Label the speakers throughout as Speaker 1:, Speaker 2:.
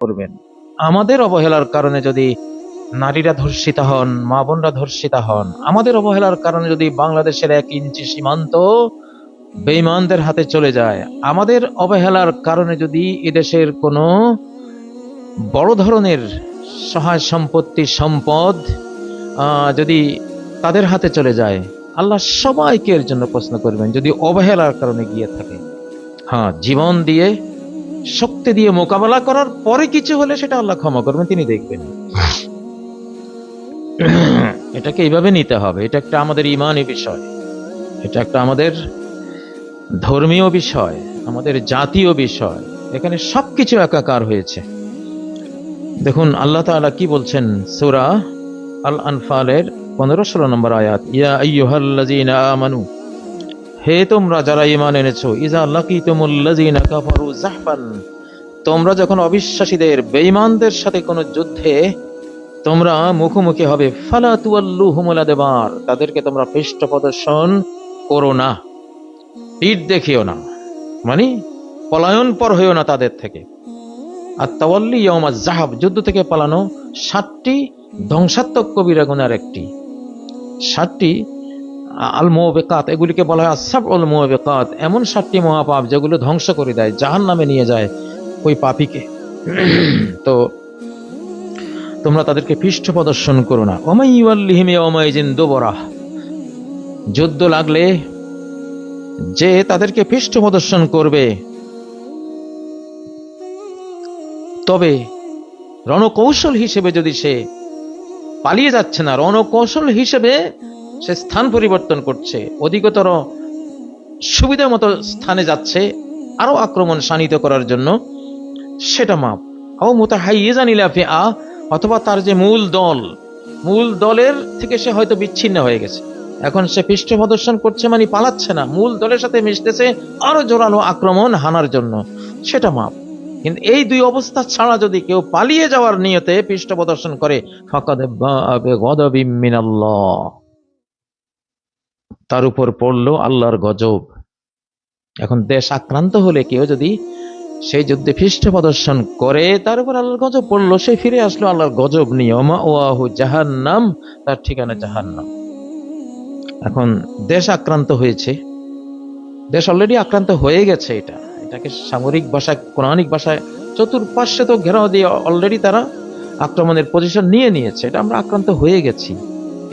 Speaker 1: করবেন। আমাদের অবহেলার কারণে যদি নারীরা ধর্ষিত হন, মা বোনরা ধর্ষিত হন, আমাদের অবহেলার কারণে যদি বাংলাদেশের এক ইঞ্চি সীমান্ত বেইমানদের হাতে চলে যায়, আমাদের অবহেলার কারণে যদি এদেশের কোনো বড় ধরনের সহায় সম্পত্তি, সম্পদ যদি তাদের হাতে চলে যায়, আল্লাহ সবাইকে এর জন্য প্রশ্ন করবেন, যদি অবহেলার কারণে গিয়ে থাকে। হ্যাঁ জীবন দিয়ে শক্তি দিয়ে মোকাবেলা করার পরে কিছু হলে সেটা আল্লাহ ক্ষমা করবেন, তিনি দেখবেন। এটাকে এইভাবে নিতে হবে। এটা একটা আমাদের ইমানি বিষয়। এটা একটা আমাদের ধর্মীয় বিষয়, আমাদের জাতীয় বিষয়। এখানে সবকিছু একাকার হয়েছে। দেখুন, আল্লাহ তাআলা কি বলছেন? সূরা আল আনফালের পনেরো ষোলো নম্বর আয়াত, ইয়া আইয়ুহাল্লাযীনা আমানু হে তোমরা যারা ঈমান এনেছো ইজা লাকিতুমুল্লাযীনা কাফারু জাহফান তোমরা যখন অবিশ্বাসীদের, বেঈমানদের সাথে কোনো যুদ্ধে, তোমরা মুখোমুখি হবে, ফালা তুয়াল্লু হুমলা দেবার তাদেরকে তোমরা পৃষ্ঠ প্রদর্শন করো না, পিঠ দেখিও না মানে পলায়ন পর হইও না তাদের থেকে। আর তাওয়াল্লি ইয়মা জাহাব যুদ্ধ থেকে পালানো সাতটি ধ্বংসাত্মক কবিরা গুনার একটি। সাতটি আল মোবেকাত এগুলিকে বলা হয় আসাব অল মোবেকাত এমন সাতটি মহাপাপ যেগুলো ধ্বংস করে দেয় জাহান নামে নিয়ে যায় ওই পাপিকে। তো তোমরা তাদেরকে পৃষ্ঠ প্রদর্শন করো না। ওমাইয়াল্লিহিমে ওমাইজিন দোবরাহ। যুদ্ধ লাগলে যে তাদেরকে পৃষ্ঠ প্রদর্শন করবে, তবে রণকৌশল হিসেবে যদি সে পালিয়ে যাচ্ছে না, রণকৌশল হিসেবে সে স্থান পরিবর্তন করছে। অধিকতর সুবিধা মতো স্থানে যাচ্ছে আরও আক্রমণ শানিত করার জন্য। সেটা মাপ। ও মোতা হাইয়ে জানিলা ফে আ অথবা তার যে মূল দল। মূল দলের থেকে সে হয়তো বিচ্ছিন্ন হয়ে গেছে। এখন সে পৃষ্ঠ প্রদর্শন করছে মানে পালাচ্ছে না। মূল দলের সাথে মিশতেছে আরও জোরালো আক্রমণ হানার জন্য। সেটা মাপ। কিন্তু এই দুই অবস্থা ছাড়া যদি কেউ পালিয়ে যাওয়ার নিয়তে পৃষ্ঠ প্রদর্শন করে, ফাকাদ গদাবিম তার উপর পড়ল আল্লাহর গজব। এখন দেশ আক্রান্ত হলে কেউ যদি সেই যুদ্ধে পৃষ্ঠ প্রদর্শন করে, তার উপর আল্লাহর গজব পড়ল, সে ফিরে আসলো আল্লাহর গজব নিয়ে। ওমা ওয়াহু জাহান্নাম, তার ঠিকানা জাহান্নাম। এখন দেশ আক্রান্ত হয়েছে। দেশ অলরেডি আক্রান্ত হয়ে গেছে এটা। এটাকে সামরিক ভাষায়, কোরআনিক ভাষায় চতুর্পাশে তো ঘেরাও দিয়ে অলরেডি তারা আক্রমণের পজিশন নিয়ে নিয়েছে। এটা আমরা আক্রান্ত হয়ে গেছি।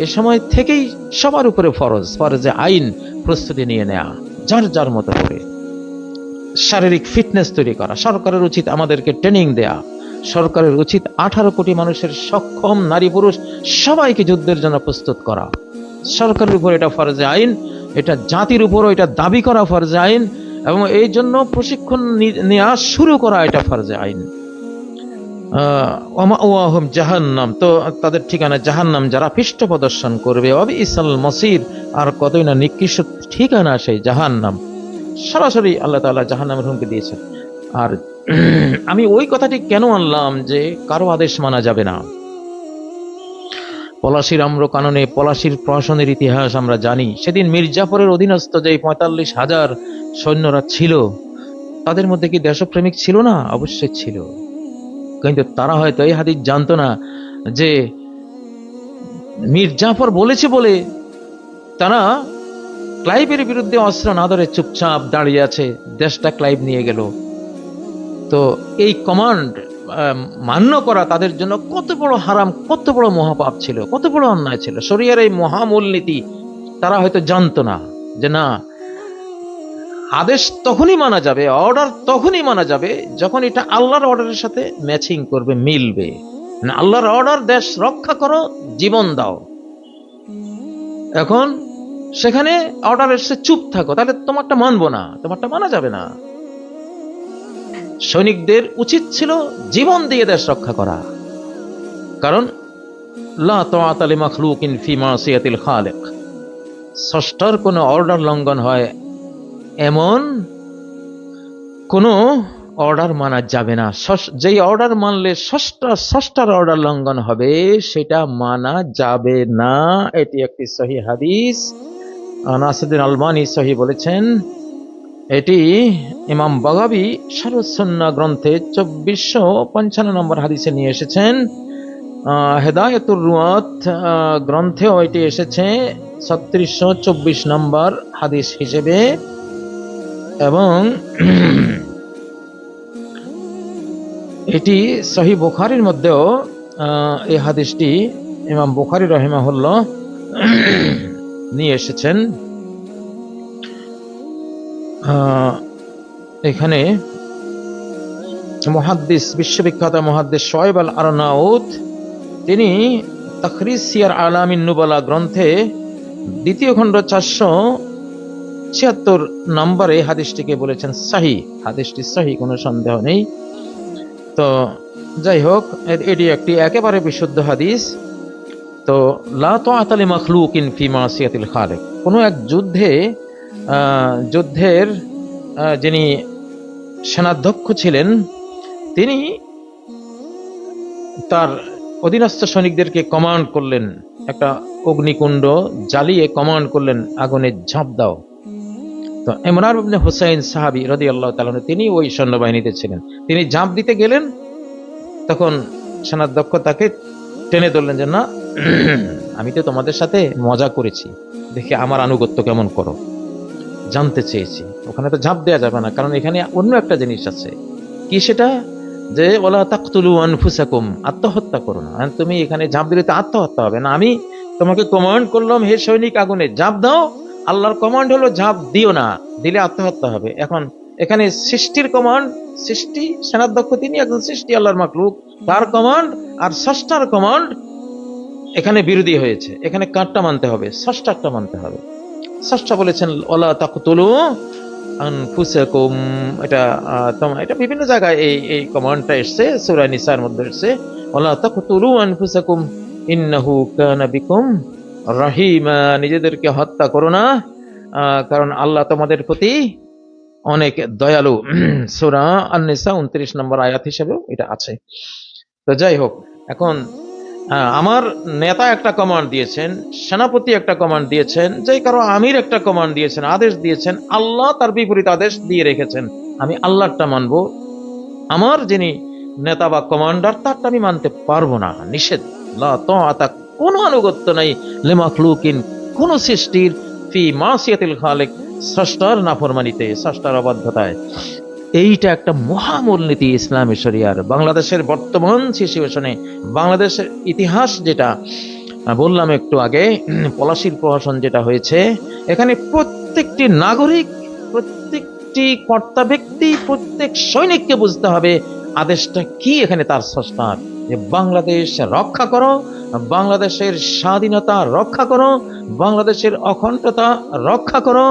Speaker 1: এ সময় থেকেই সবার উপরে ফরজ, ফরজে আইন প্রস্তুতি নিয়ে নেওয়া যার যার মতো করে। শারীরিক ফিটনেস তৈরি করা, সরকারের উচিত আমাদেরকে ট্রেনিং দেয়া। সরকারের উচিত আঠারো কোটি মানুষের সক্ষম নারী পুরুষ সবাইকে যুদ্ধের জন্য প্রস্তুত করা। সরকারের উপর এটা ফরজে আইন, এটা জাতির উপরও এটা দাবি করা ফরজে আইন, এবং এই জন্য প্রশিক্ষণ নেওয়া শুরু করা এটা ফরজে আইন। ওয়াহুম জাহান্নাম। তো তাদের ঠিকানা জাহান্নাম যারা পৃষ্ঠ প্রদর্শন করবে। অবি ইসাল মসির, আর কতই না নিকৃষ্ট ঠিকানা সেই জাহান্নাম। সরাসরি আল্লাহ তাআলা জাহান্নামের হুমকি দিয়েছেন। আর আমি ওই কথাটি কেন আনলাম যে কারও আদেশ মানা যাবে না? পলাশির আম্র কাননে পলাশির প্রশাসনের ইতিহাস আমরা জানি। সেদিন মির্জাফরের অধীনস্থ যে পঁয়তাল্লিশ হাজার সৈন্যরা ছিল, তাদের মধ্যে কি দেশপ্রেমিক ছিল না? অবশ্যই ছিল। কিন্তু তারা হয়তো এই হাদিস জানতো না যে মীর জাফর বলেছে বলে তারা ক্লাইভের বিরুদ্ধে অস্ত্র না ধরে চুপচাপ দাঁড়িয়ে আছে, দেশটা ক্লাইভ নিয়ে গেল। তো এই কমান্ড মান্য করা তাদের জন্য কত বড় হারাম, কত বড় মহাপাপ ছিল, কত বড় অন্যায় ছিল। শরিয়ার এই মহামূলনীতি তারা হয়তো জানতো না যে না আদেশ তখনই মানা যাবে অর্ডার তখনই মানা যাবে, যখন এটা আল্লাহর অর্ডারের সাথে ম্যাচিং করবে, মিলবে। না আল্লাহর অর্ডার দেশ রক্ষা করো, জীবন দাও। এখন সেখানে অর্ডার এসে চুপ থাকো, তাহলে তোমারটা মানবো না, তোমারটা মানা যাবে না। সৈনিকদের উচিত ছিল জীবন দিয়ে দেশ রক্ষা করা। কারণ, লা তাআতা লিমাখলুকিন ফি মাসিয়াতিল খালিক। ষষ্ঠার কোনো অর্ডার লঙ্ঘন হয় এমন কোনো অর্ডার মানা যাবে না। যেই অর্ডার মানলে ষষ্ঠা ষষ্ঠার অর্ডার লঙ্ঘন হবে সেটা মানা যাবে না। এটি একটি সহি হাদিস। আহ, নাসিরুদ্দিন আলমানি সহি বলেছেন এটি ইমাম বাগাবি সারসন্না গ্রন্থে চব্বিশশো পঞ্চান্ন নম্বর হাদিসে নিয়ে এসেছেন। হেদায়েতুর রুয়াত গ্রন্থেও এটি এসেছে ছত্রিশশো চব্বিশ নম্বর হাদিস হিসেবে। এবং এটি সহি বুখারির মধ্যেও এই হাদিসটি ইমাম বুখারি রহিমাহুল্লাহ নিয়ে এসেছেন। এখানে মহাদ্দিস, বিশ্ববিখ্যাত মহাদ্দিস শোয়েব আল আরনাউত তিনি তখরিস সিয়ার আলামিন নুবালা গ্রন্থে দ্বিতীয় খণ্ড চারশো ছিয়াত্তর নম্বরে হাদিসটিকে বলেছেন সাহি। হাদিসটি সাহি, কোনো সন্দেহ নেই। তো যাই হোক এটি একটি একেবারে বিশুদ্ধ হাদিস। তো, লা তো আতালি মখলুক ইন ফি মাসিয়াতিল খালেক। কোনো এক যুদ্ধে যুদ্ধের যিনি সেনাধ্যক্ষ ছিলেন, তিনি তার অধীনস্থ সৈনিকদেরকে কমান্ড করলেন। একটা অগ্নিকুণ্ড জ্বালিয়ে কমান্ড করলেন, আগুনে ঝাঁপ দাও। তো ইমরান ইবনে হুসাইন সাহাবী রাদিয়াল্লাহু তাআলা আনহু, তিনি ওই সৈন্যবাহিনীতে ছিলেন। তিনি ঝাঁপ দিতে গেলেন তখন সেনাধ্যক্ষ তাকে টেনে ধরলেন যে না আমি তো তোমাদের সাথে মজা করেছি। দেখি আমার আনুগত্য কেমন করো। জানতে চেয়েছি। ওখানে তো ঝাঁপ দেওয়া যাবে না। কারণ এখানে অন্য একটা জিনিস আছে। কি সেটা? যে ওলা তাকতুলু আনফুসাকুম আত্মহত্যা করো না। তুমি এখানে ঝাঁপ দিলে তো আত্মহত্যা হবে না। আমি তোমাকে কমান্ড করলাম হে সৈনিক আগুনে ঝাঁপ দাও। আল্লাহর কমান্ড হলো ঝাঁপ দিও না, দিলে আত্মহত্যা হবে। এখন এখানে সৃষ্টির কমান্ড সৃষ্টি সেনাধ্যক্ষ তিনি একজন সৃষ্টি আল্লাহর মাকলুক তার কমান্ড আর ষষ্ঠার কমান্ড এখানে বিরোধী হয়েছে। এখানে কারটা মানতে হবে, ষষ্ঠারটা মানতে হবে। ষষ্ঠা বলেছেন, ওলা তাকতুলু আনফুসাকুম। এটা এটা বিভিন্ন জায়গায় এই এই কমান্ডটা এসছে, সূরা মধ্যে এসছে। ওলা তাকতুলু আনফুসাকুম, ইন্নাহু কানা রাহিমা, নিজেদেরকে হত্যা করো না কারণ আল্লাহ তোমাদের প্রতি অনেক দয়ালু। সুরা আন-নিসা 29 নম্বর আয়াত হিসেবেও এটা আছে। তো যাই হোক, এখন আমার নেতা একটা কমান্ড দিয়েছেন, সেনাপতি একটা কমান্ড দিয়েছেন, যে কারও আমির একটা কমান্ড দিয়েছেন, আদেশ দিয়েছেন, আল্লাহ তার বিপরীত আদেশ দিয়ে রেখেছেন। আমি আল্লাহরটা মানব। আমার যিনি নেতা বা কমান্ডার তারটা আমি মানতে পারব না। নিষেধ। লা তাআতা কোনো আনুগত্য নাই। লিমাখলুকিন, কোন সৃষ্টির ফি মাসিয়াতিল খালিক স্রষ্টার নাফরমানিতে, স্রষ্টার অবাধ্যতায়। এইটা একটা মহামূলনীতি ইসলামী শরিয়ার। বাংলাদেশের বর্তমান সিচুয়েশনে, বাংলাদেশের ইতিহাস যেটা বললাম একটু আগে, পলাশির প্রহসন যেটা হয়েছে, এখানে প্রত্যেকটি নাগরিক, প্রত্যেকটি কর্তা ব্যক্তি, প্রত্যেক সৈনিককে বুঝতে হবে আদেশটা কি এখানে তার স্রষ্টার? যে বাংলাদেশ রক্ষা করো, বাংলাদেশের স্বাধীনতা রক্ষা করো, বাংলাদেশের অখণ্ডতা রক্ষা করো,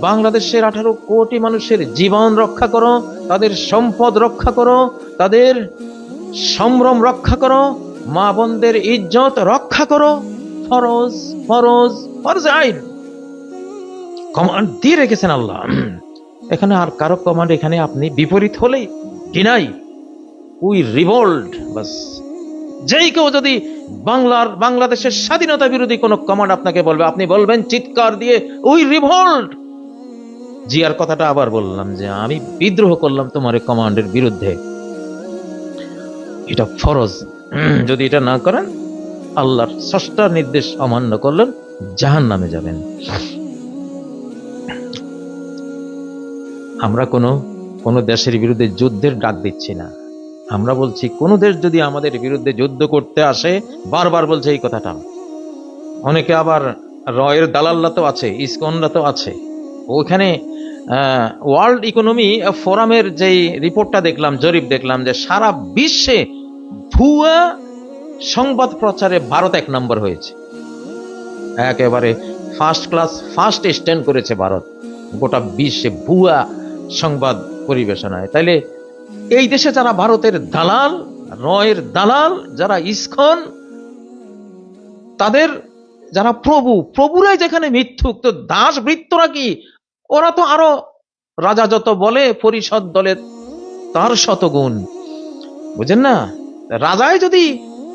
Speaker 1: বাংলাদেশের আঠারো কোটি মানুষের জীবন রক্ষা করো, তাদের সম্পদ রক্ষা করো, তাদের সম্ভ্রম রক্ষা করো, মা বোনদের ইজ্জত রক্ষা করো। ফরজ ফরজ ফরজ আইন। কমান্ড দিয়ে রেখেছেন আল্লাহ। এখানে আর কারও কমান্ড এখানে আপনি বিপরীত হলেই ডিনাই উই রিভোল্ড, বাস। যেই কেউ যদি বাংলার, বাংলাদেশের স্বাধীনতা বিরোধী কোনো কমান্ড আপনাকে বলবে, আপনি বলবেন চিৎকার দিয়ে, উই রিভোল্ট জিয়ার কথাটা আবার বললাম যে, আমি বিদ্রোহ করলাম তোমার কমান্ডের বিরুদ্ধে। এটা ফরজ। যদি এটা না করেন, আল্লাহর ষষ্ঠার নির্দেশ অমান্য করলেন জাহান নামে যাবেন। আমরা কোনো কোনো দেশের বিরুদ্ধে যুদ্ধের ডাক দিচ্ছি না। আমরা বলছি, কোন দেশ যদি আমাদের বিরুদ্ধে যুদ্ধ করতে আসে, বারবার বলছে এই কথাটা। অনেকে আবার রয়ের দালাল্লা তো আছে, ইসকনরা তো আছে। ওখানে ওয়ার্ল্ড ইকোনমি ফোরামের যেই রিপোর্টটা দেখলাম, জরিপ দেখলাম যে সারা বিশ্বে ভুয়া সংবাদ প্রচারে ভারত এক নম্বর হয়েছে। একেবারে ফার্স্ট ক্লাস ফার্স্ট স্ট্যান্ড করেছে ভারত। গোটা বিশ্বে ভুয়া সংবাদ পরিবেশনায়। তাইলে এই দেশে যারা ভারতের দালাল, রয়ের দালাল, যারা ইস্কন, তাদের যারা প্রভু, প্রভুরাই যেখানে মিথ্যুক, তো দাস বৃত্তরা কি? ওরা তো আরও রাজা যত বলে, পরিষদ দলে তার শতগুণ। বুঝেন না? রাজাই যদি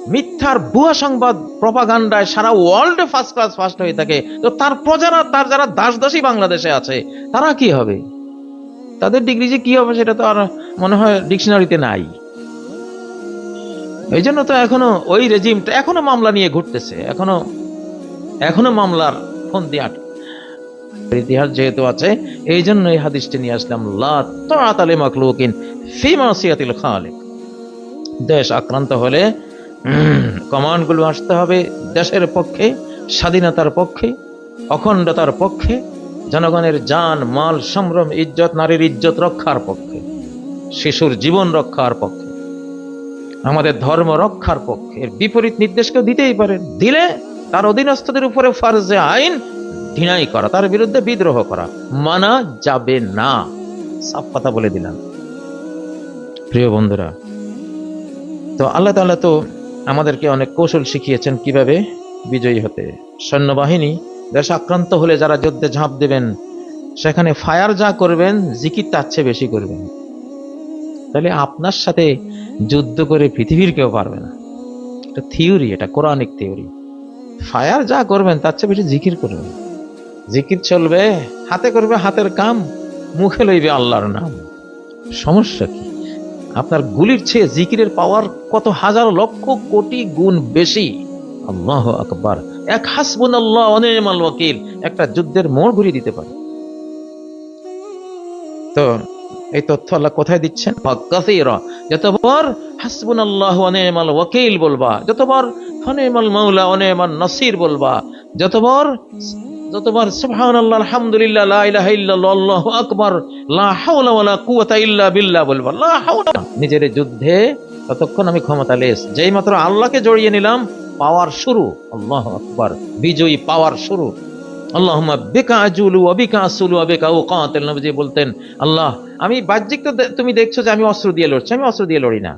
Speaker 1: মিথ্যার ভুয়া সংবাদ, প্রপাগান্ডায় সারা ওয়ার্ল্ডে ফার্স্ট ক্লাস ফার্স্ট হয়ে থাকে, তো তার প্রজারা, তার যারা দাস দাসী বাংলাদেশে আছে, তারা কি হবে? তাদের ডিগ্রি যে কি হবে সেটা তো আর মনে হয় ডিকশনারিতে নাই। এই জন্য তো এখনও ওই রেজিমটা এখনও মামলা নিয়ে ঘুরতেছে, এখনও এখনও মামলার ফোন দিয়ে আটকে ইতিহাস যেহেতু আছে, এই জন্য এই হাদিসটি নিয়ে আসলাম, লা তাআত আলি মাকলুকিন ফি মাসিয়াতিল খালিক। দেশ আক্রান্ত হলে কমান্ডগুলো আসতে হবে দেশের পক্ষে, স্বাধীনতার পক্ষে, অখণ্ডতার পক্ষে, জনগণের জান, মাল, সম্ভ্রম, ইজ্জত, নারীর ইজ্জত রক্ষার পক্ষে। শিশুর জীবন রক্ষার পক্ষে। আমাদের ধর্ম রক্ষার পক্ষে। এর বিপরীত নির্দেশ কেউ দিতেই পারে দিলে তার অধীনস্থদের উপরে ফার্জে আইন ঢিনাই করা, তার বিরুদ্ধে বিদ্রোহ করা। মানা যাবে না। সাফ কথা বলে দিলাম। প্রিয় বন্ধুরা, তো আল্লাহ তাআলা তো আমাদেরকে অনেক কৌশল শিখিয়েছেন কীভাবে বিজয়ী হতে। সৈন্যবাহিনী দেশ আক্রান্ত হলে যারা যুদ্ধে ঝাঁপ দেবেন, সেখানে ফায়ার যা করবেন, জিকির তার চেয়ে বেশি করবেন। তাহলে আপনার সাথে যুদ্ধ করে পৃথিবীর কেউ পারবে না। এটা থিওরি এটা কোরআনিক থিওরি ফায়ার যা করবেন, তার চেয়ে বেশি জিকির করবেন। জিকির চলবে, হাতে করবে হাতের কাম, মুখে লইবে আল্লাহর নাম। সমস্যা কি? আপনার গুলির চেয়ে জিকিরের পাওয়ার কত হাজার লক্ষ কোটি গুণ বেশি? আল্লাহ আকবার। এক হাসবুন আল্লাহ অনেমাল ওয়াকিল। একটা যুদ্ধের মোড় ঘুরিয়ে দিতে পারে। তো এই তথ্য আল্লাহ কোথায় দিচ্ছেন? যতবার হাসবুন আল্লাহ অনেমাল ওয়াকিল বলবা, যতবার ফনেমাল মাওলা অনেমান নাসির বলবা, যতবার যতবার সুবহানাল্লাহ, আলহামদুলিল্লাহ, লা ইলাহা ইল্লাল্লাহ, আল্লাহু আকবার, লা হাওলা ওয়ালা কুওয়াতা ইল্লা বিল্লাহ বলবা, লা হাওলা। নিজের যুদ্ধে ততক্ষণ আমি ক্ষমতা লেস, যেই মাত্র আল্লাহকে জড়িয়ে নিলাম, পাওয়ার শুরু, আল্লাহু আকবার, বিজয়ী পাওয়ার শুরু। আল্লাহুম্মা বিকা আজুলু ওয়া বিকা আসুলু ওয়া বিকা উকাতিল নবীজি বলতেন, আল্লাহ আমি বাহ্যিক তো তুমি দেখছ যে আমি অস্ত্র দিয়ে লড়ছি, আমি অস্ত্র দিয়ে লড়ি না।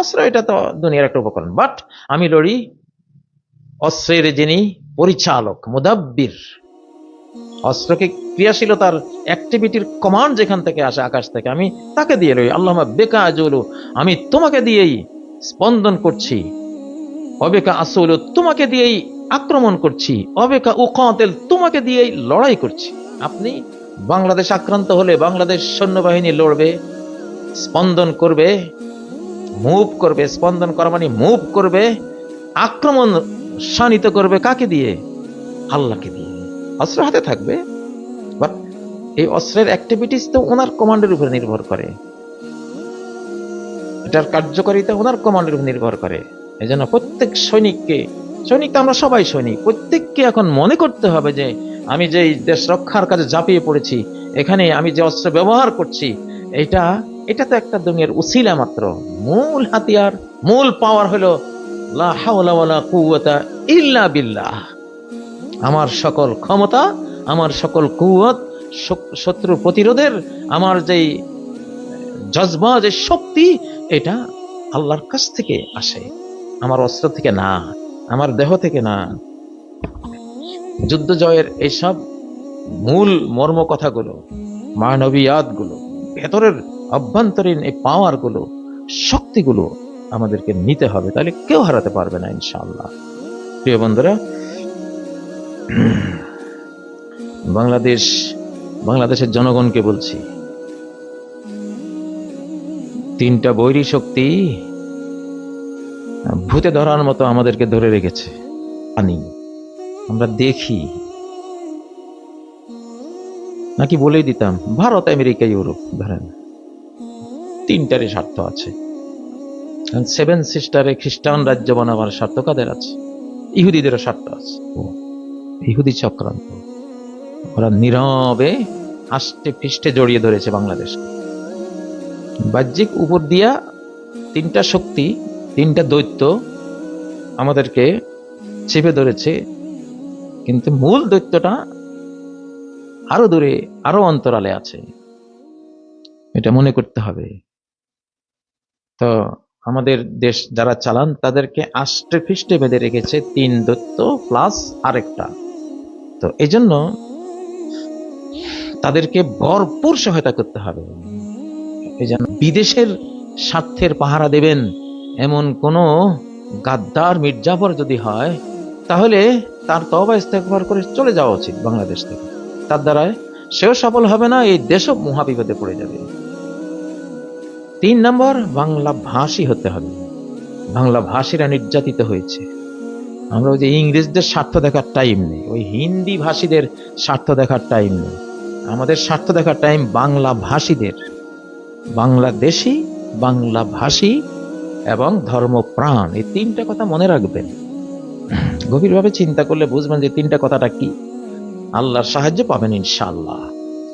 Speaker 1: অস্ত্র এটা তো দুনিয়ার একটা উপকরণ। বাট আমি লড়ি অস্ত্রের যিনি পরিচালক, মুদাব্বির। অস্ত্রকে ক্রিয়াশীলতার অ্যাক্টিভিটির কমান্ড যেখান থেকে আসে, আকাশ থেকে, আমি তাকে দিয়ে লই আল্লাহ বেকা আজুলু, আমি তোমাকে দিয়েই স্পন্দন করছি। অবেকা আসুলু, তোমাকে দিয়েই আক্রমণ করছি। অবেকা উকাতেল, তোমাকে দিয়েই লড়াই করছি। আপনি বাংলাদেশ আক্রান্ত হলে বাংলাদেশ সৈন্যবাহিনী লড়বে, স্পন্দন করবে, মুভ করবে, স্পন্দন করা মানে মুভ করবে, আক্রমণ শানিত করবে কাকে দিয়ে? আল্লাহকে দিয়ে। অস্ত্র হাতে থাকবে এই অস্ত্রের অ্যাক্টিভিটিস তো ওনার কমান্ডের উপর নির্ভর করে। এটার কার্যকারিতা ওনার কমান্ডের উপর নির্ভর করে। এই জন্য প্রত্যেক সৈনিককে, সৈনিক তো আমরা সবাই সৈনিক, প্রত্যেককে এখন মনে করতে হবে যে আমি যে দেশ রক্ষার কাজে ঝাঁপিয়ে পড়েছি এখানে আমি যে অস্ত্র ব্যবহার করছি, এটা এটা তো একটা দুনিয়ার উসিলা মাত্র। মূল হাতিয়ার, মূল পাওয়ার হলো ইল্লা বিল্লাহ। আমার সকল ক্ষমতা, আমার সকল কুয়ত শত্রু প্রতিরোধের, আমার যেই জজবা, যে শক্তি, এটা আল্লাহর কাছ থেকে আসে। আমার অস্ত্র থেকে না, আমার দেহ থেকে না। যুদ্ধ জয়ের এইসব মূল মর্ম কথাগুলো মানবীয়াতগুলো ভেতরের অভ্যন্তরীণ এই পাওয়ারগুলো শক্তিগুলো আমাদেরকে নিতে হবে, তাহলে কেউ হারাতে পারবে না ইনশাআল্লাহ। প্রিয় বন্ধুরা, বাংলাদেশ, বাংলাদেশের জনগণকে বলছি, তিনটা বৈরী শক্তি ভূতে ধরার মতো আমাদেরকে ধরে রেখেছে পানি আমরা দেখি। নাকি বলেই দিতাম, ভারত, আমেরিকা, ইউরোপ, ধরেন। তিনটারই স্বার্থ আছে। সেভেন সিস্টারে খ্রিস্টান রাজ্য বানাবার স্বার্থ কাদের আছে? ইহুদিদেরও স্বার্থ আছে। ইহুদি চক্রান্ত। ওরা নীরবে আষ্টে পৃষ্ঠে জড়িয়ে ধরেছে বাংলাদেশ বাহ্যিক উপর দিয়া তিনটা শক্তি, তিনটা দৈত্য আমাদেরকে চেপে ধরেছে কিন্তু মূল দৈত্যটা আরও দূরে, আরও অন্তরালে আছে। এটা মনে করতে হবে। তো আমাদের দেশ যারা চালান, তাদেরকে আষ্টে পৃষ্ঠে বেঁধে রেখেছে তিন দৈত্য প্লাস আরেকটা। তো এই জন্য তাদেরকে ভরপুর সহায়তা করতে হবে। এই জন্য বিদেশের স্বার্থের পাহারা দেবেন এমন কোন গাদ্দার মির্জাফর যদি হয়, তাহলে তার তবা ইস্তেকবার করে চলে যাওয়া উচিত বাংলাদেশ থেকে। তার দ্বারায় সেও সফল হবে না, এই দেশও মহাবিপদে পড়ে যাবে। তিন নম্বর, বাংলা ভাষী হতে হবে। বাংলা ভাষীরা নির্যাতিত হয়েছে। আমরা যে ইংরেজদের স্বার্থ দেখার টাইম নেই, ওই হিন্দি ভাষীদের স্বার্থ দেখার টাইম নেই। আমাদের স্বার্থ দেখার টাইম বাংলা ভাষীদের। বাংলাদেশি বাংলা ভাষী এবং ধর্মপ্রাণ, এই তিনটা কথা মনে রাখবেন। গভীরভাবে চিন্তা করলে বুঝবেন যে তিনটা কথাটা কি। আল্লাহর সাহায্য পাবেন ইনশাল্লাহ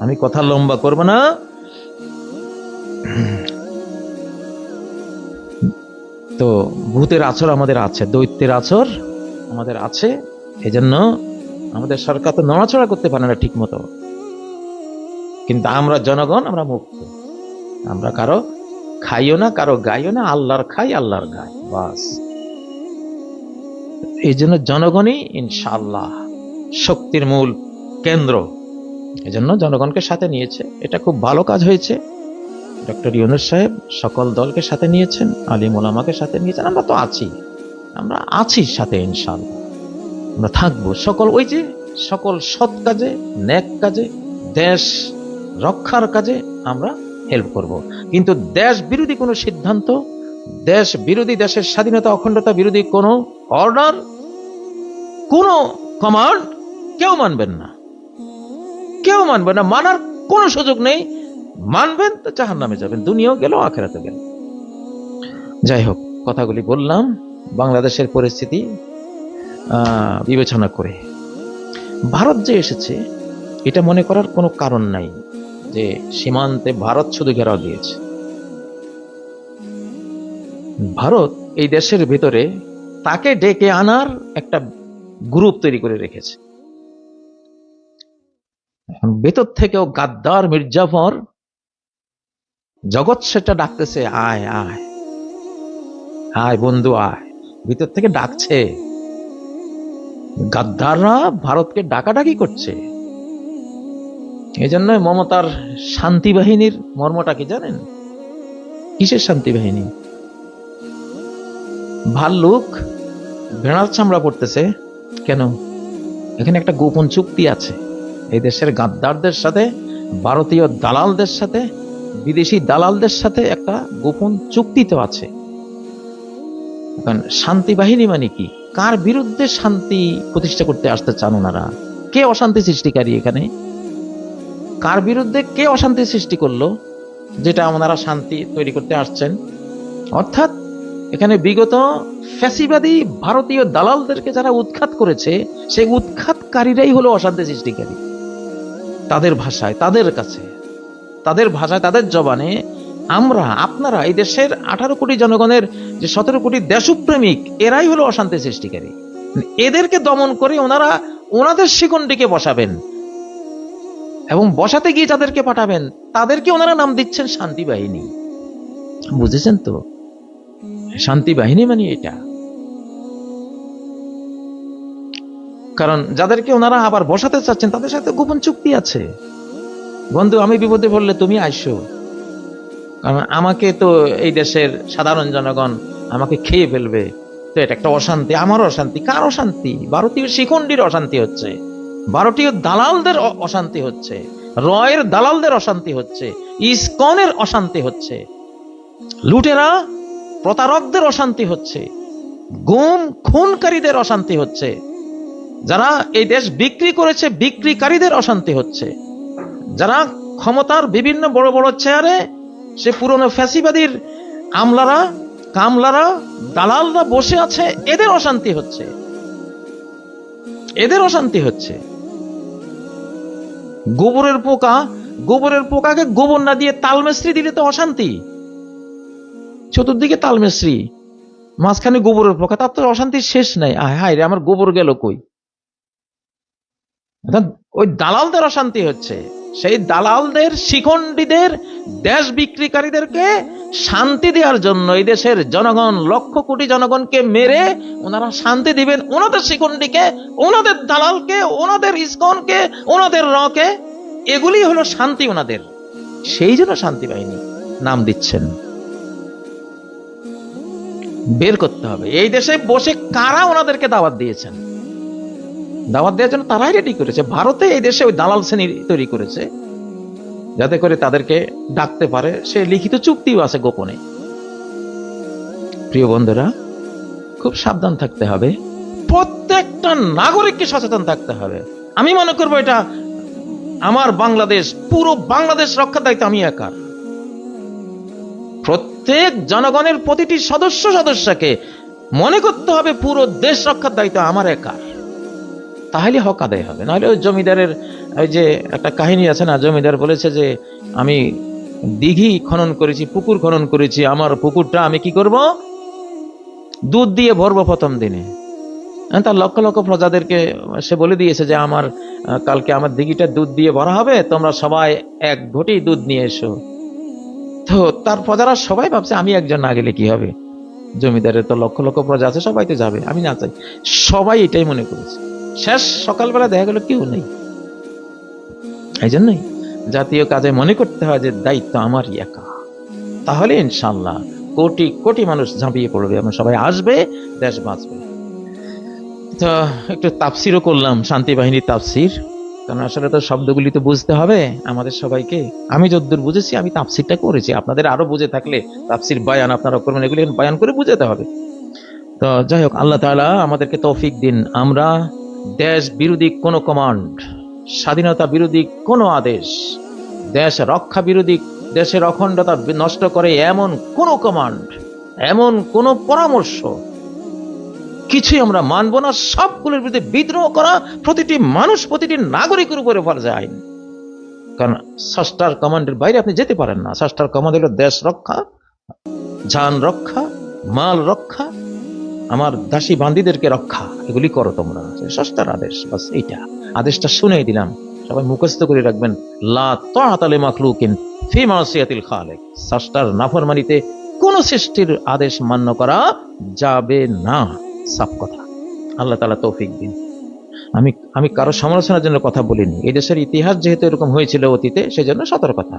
Speaker 1: আমি কথা লম্বা করব না। তো ভূতের আচর আমাদের আছে, দৈত্যের আচর আমাদের আছে। এজন্য আমাদের সরকার তো নড়াচড়া করতে পারে না ঠিক মতো কিন্তু আমরা জনগণ, আমরা মুক্ত। আমরা কারও খাইও না, কারও গাইও না, আল্লাহর খাই, আল্লাহর গাই, বাস। এই জন্য জনগণই ইনশাল্লাহ শক্তির মূল কেন্দ্র। এজন্য জনগণকে সাথে নিয়েছে। এটা খুব ভালো কাজ হয়েছে। ডক্টর ইউনুস সাহেব সকল দলকে সাথে নিয়েছেন, আলিম ওলামাকে সাথে নিয়েছেন। আমরা তো আছি। আমরা আছি সাথে ইনশাল্লাহ আমরা থাকব। সকল ওই যে সকল সৎ কাজে, ন্যাক কাজে, দেশ রক্ষার কাজে আমরা হেল্প করব। কিন্তু দেশ বিরোধী কোনো সিদ্ধান্ত, দেশ বিরোধী, দেশের স্বাধীনতা, অখণ্ডতা বিরোধী কোনো অর্ডার, কোনো কমান্ড কেউ মানবেন না। কেউ মানবেন না, মানার কোনো সুযোগ নেই। মানবেন তো জাহান নামে যাবেন, দুনিয়াও গেল, আখেরাতে গেল। যাই হোক, কথাগুলি বললাম, বাংলাদেশের পরিস্থিতি বিবেচনা করে। ভারত যে এসেছে, এটা মনে করার কোনো কারণ নাই যে সীমান্তে ভারত শুধু ঘেরাও দিয়েছে। ভারত এই দেশের ভিতরে তাকে ডেকে আনার একটা গ্রুপ তৈরি করে রেখেছে। এখন ভেতর থেকেও গাদ্দার মির্জাফর, জগৎ সেটা ডাকতেছে, আয় আয়। আয় বন্ধু, আয়। ভিতর থেকে ডাকছে। গাদ্দাররা ভারতকে ডাকাডাকি করছে। এই জন্য মমতার শান্তি বাহিনীর মর্মটা কি জানেন? কিসের শান্তি বাহিনী? ভাল্লুক ভেড়ার চামড়া পড়তেছে কেন? এখানে একটা গোপন চুক্তি আছে। এই দেশের গাদ্দারদের সাথে, ভারতীয় দালালদের সাথে, বিদেশি দালালদের সাথে একটা গোপন চুক্তি তো আছে। শান্তি বাহিনী মানে কি? কার বিরুদ্ধে শান্তি প্রতিষ্ঠা করতে আসতে চান ওনারা? কে অশান্তি সৃষ্টিকারী এখানে? কার বিরুদ্ধে কে অশান্তি সৃষ্টি করল, যেটা ওনারা শান্তি তৈরি করতে আসছেন? অর্থাৎ এখানে বিগত ফ্যাসিবাদী ভারতীয় দালালদেরকে যারা উৎখাত করেছে, সেই উৎখাতকারীরাই হলো অশান্তি সৃষ্টিকারী। তাদের ভাষায়, তাদের কাছে, তাদের ভাষায়, তাদের জবানে আমরা, আপনারা, এই দেশের আঠারো কোটি জনগণের যে সতেরো কোটি দেশপ্রেমিক, এরাই হলো অশান্তি সৃষ্টিকারী। এদেরকে দমন করে ওনারা ওনাদের শিকন্ডিকে বসাবেন এবং বসাতে গিয়ে যাদেরকে পাঠাবেন, তাদেরকে ওনারা নাম দিচ্ছেন শান্তি বাহিনী। বুঝেছেন তো? শান্তি বাহিনী মানে এটা। কারণ যাদেরকে ওনারা আবার বসাতে চাচ্ছেন, তাদের সাথে গোপন চুক্তি আছে। বন্ধু, আমি বিপদে পড়লে তুমি আইসো। কারণ আমাকে তো এই দেশের সাধারণ জনগণ আমাকে খেয়ে ফেলবে। তো এটা একটা অশান্তি আমার অশান্তি, কার অশান্তি? ভারতীয় শিখণ্ডীর অশান্তি হচ্ছে। ভারতীয় দালালদের অশান্তি হচ্ছে। রয়ের দালালদের অশান্তি হচ্ছে। ইসকনের অশান্তি হচ্ছে। লুটেরা প্রতারকদের অশান্তি হচ্ছে, গুম খুনকারীদের অশান্তি হচ্ছে, যারা এই দেশ বিক্রি করেছে, বিক্রিকারীদের অশান্তি হচ্ছে। যারা ক্ষমতার বিভিন্ন বড় বড় চেয়ারে, সে পুরনো ফ্যাসিবাদীর আমলারা, কামলারা, দালালরা বসে আছে, এদের অশান্তি হচ্ছে। এদের অশান্তি হচ্ছে। গোবরের পোকা, গোবরের পোকাকে গোবর না দিয়ে তালমেস্ত্রি দিলে তো অশান্তি। চতুর্দিকে তালমেস্ত্রি, মাঝখানে গোবরের পোকা, তার তো অশান্তির শেষ নাই। হায় রে, আমার গোবর গেল কই? ওই দালালদের অশান্তি হচ্ছে। সেই দালালদের, শিখণ্ডীদের, দেশ বিক্রিকারীদেরকে শান্তি দেওয়ার জন্য এই দেশের জনগণ, লক্ষ কোটি জনগণকে মেরে ওনারা শান্তি দিবেন। ওনাদের শিখণ্ডীকে, ওনাদের দালালকে, ওনাদের ইস্কনকে, ওনাদের রকে, এগুলি হলো শান্তি ওনাদের। সেই জন্য শান্তি বাহিনী নাম দিচ্ছেন। বের করতে হবে। এই দেশে বসে কারা ওনাদেরকে দাওয়াত দিয়েছেন? দাওয়াত দেওয়ার জন্য তারাই রেডি করেছে। ভারতে এই দেশে ওই দালাল শ্রেণি তৈরি করেছে, যাতে করে তাদেরকে ডাকতে পারে। সে লিখিত চুক্তিও আছে গোপনে। প্রিয় বন্ধুরা, খুব সাবধান থাকতে হবে। প্রত্যেকটা নাগরিককে সচেতন থাকতে হবে। আমি মনে করব এটা আমার বাংলাদেশ, পুরো বাংলাদেশ রক্ষার দায়িত্ব আমি একার। প্রত্যেক জনগণের প্রতিটি সদস্য সদস্যকে মনে করতে হবে পুরো দেশ রক্ষার দায়িত্ব আমার একার। তাহলে হক আদায় হবে। নাহলে ওই জমিদারের ওই যে একটা কাহিনী আছে না জমিদার বলেছে যে আমি দিঘি খনন করেছি পুকুর খনন করেছি আমার পুকুরটা আমি কি করব? দুধ দিয়ে ভরবো প্রথম দিনে। হ্যাঁ, তার লক্ষ লক্ষ প্রজাদেরকে সে বলে দিয়েছে যে আমার কালকে আমার দিঘিটা দুধ দিয়ে ভরা হবে তোমরা সবাই এক ঘটি দুধ নিয়ে এসো। তো তার প্রজারা সবাই ভাবছে, আমি একজন না গেলে কি হবে? জমিদারের তো লক্ষ লক্ষ প্রজা আছে, সবাই তো যাবে, আমি না চাই। সবাই এটাই মনে করেছে। শেষ সকালবেলা দেখা গেল কেউ নেই। এই জন্যই জাতীয় কাজে মনে করতে হয় যে, দায়িত্ব আমারই একা। তাহলে ইনশাল্লাহ কোটি কোটি মানুষ ঝাঁপিয়ে পড়বে এবং সবাই আসবে, দেশ বাঁচবে। তো একটু তাফসিরও করলাম, শান্তি বাহিনীর তাফসির। কারণ আসলে তো শব্দগুলি তো বুঝতে হবে আমাদের সবাইকে। আমি যদ্দূর বুঝেছি, আমি তাফসিরটা করেছি। আপনাদের আরও বুঝে থাকলে তাপসির বয়ান আপনারা করবেন, এগুলি বয়ান করে বুঝাতে হবে। তো যাই হোক, আল্লাহ তাআলা আমাদেরকে তৌফিক দিন। আমরা দেশ বিরোধী কোনো কমান্ড স্বাধীনতা বিরোধী কোনো আদেশ, দেশ রক্ষা বিরোধী, দেশের অখণ্ডতা নষ্ট করে এমন কোনো কমান্ড এমন কোনো পরামর্শ কিছুই আমরা মানব না, সবগুলোর বিরুদ্ধে বিদ্রোহ করা প্রতিটি মানুষ, প্রতিটি নাগরিকের উপরে ফরজ আইন। কারণ ষষ্ঠার কমান্ডের বাইরে আপনি যেতে পারেন না। ষষ্ঠার কমান্ড হলো দেশ রক্ষা যান রক্ষা, মাল রক্ষা, আমার দাসী বান্দিদেরকে রক্ষা। এগুলি করো তোমরা। ষষ্ঠার আদেশ, বাস এইটা। আদেশটা শুনেই দিলাম। সবাই মুখস্থ করে রাখবেন। লা তাআতালে মাখলুকিন ফি মাসিয়াতিল খালিক। ষষ্ঠার নাফরমানিতে কোন সৃষ্টির আদেশ মান্য করা যাবে না। সাফ কথা। আল্লাহ তালা তৌফিক দিন। আমি আমি কারও সমালোচনার জন্য কথা বলিনি। এই দেশের ইতিহাস যেহেতু এরকম হয়েছিল অতীতে, সেজন্য সতর্কতা।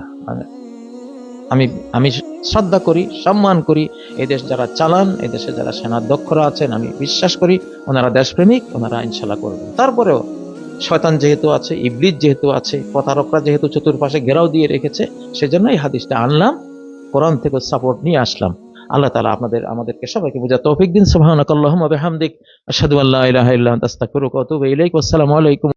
Speaker 1: আমি আমি শ্রদ্ধা করি, সম্মান করি। এই দেশ যারা চালান, এই দেশে যারা দক্ষরা আছেন, আমি বিশ্বাস করি ওনারা দেশপ্রেমিক, ওনারা ইনশাল্লাহ করবেন। তারপরেও শয়তান যেহেতু আছে, ইবলিস যেহেতু আছে, প্রতারকরা যেহেতু চতুর্পাশে ঘেরাও দিয়ে রেখেছে সেজন্য এই হাদিসটা আনলাম, কোরআন থেকে সাপোর্ট নিয়ে আসলাম। আল্লাহ তালা আপনাদের আমাদেরকে সবাইকে বুঝা তৌফিক দিন। সুবহানাকাল্লাহুম্মা আসাদুল্লাহ আশহাদু আল্লা ইলাহা ইল্লা আনতা, আস্তাগফিরুকা ওয়া আতুবু ইলাইক। ওয়াসসালামু আলাইকুম।